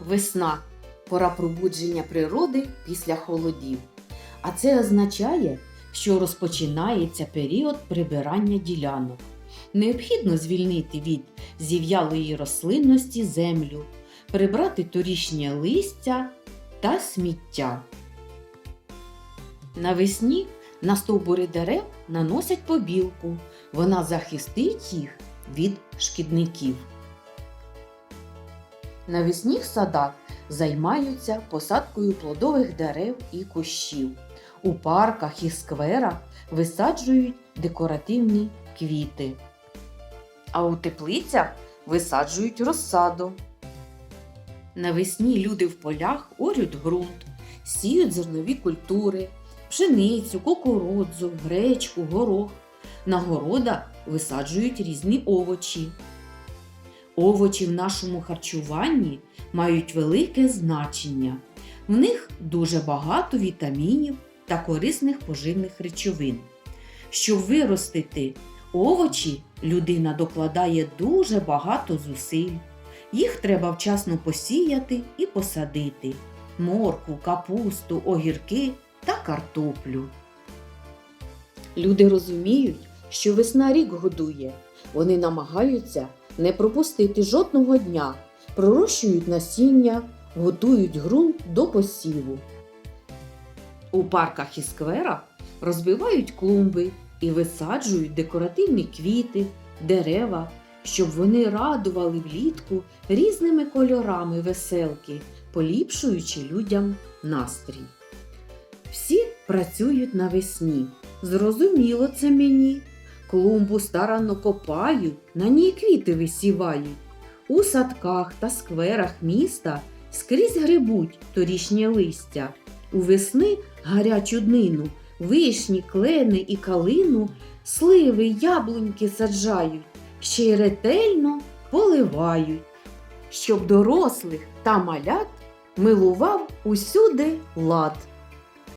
Весна пора пробудження природи після холодів. А це означає, що розпочинається період прибирання ділянок. Необхідно звільнити від зів'ялої рослинності землю, прибрати торішнє листя та сміття. Навесні на стовбури дерев наносять побілку. Вона захистить їх від шкідників. Навесні в садах займаються посадкою плодових дерев і кущів. У парках і скверах висаджують декоративні квіти. А у теплицях висаджують розсаду. Навесні люди в полях орють ґрунт, сіють зернові культури, пшеницю, кукурудзу, гречку, горох. На городах висаджують різні овочі. Овочі в нашому харчуванні мають велике значення. В них дуже багато вітамінів та корисних поживних речовин. Щоб виростити овочі, людина докладає дуже багато зусиль. Їх треба вчасно посіяти і посадити моркву, капусту, огірки та картоплю. Люди розуміють, що весна рік годує. Вони намагаються не пропустити жодного дня, пророщують насіння, готують ґрунт до посіву. У парках і скверах розбивають клумби і висаджують декоративні квіти, дерева, щоб вони радували влітку різними кольорами веселки, поліпшуючи людям настрій. Всі працюють навесні. Зрозуміло це мені. Клумбу старанно копають, на ній квіти висівають. У садках та скверах міста скрізь грибуть торішнє листя. У весни гарячу днину, вишні, клени і калину, сливи, яблуньки саджають, ще й ретельно поливають, щоб дорослих та малят милував усюди лад.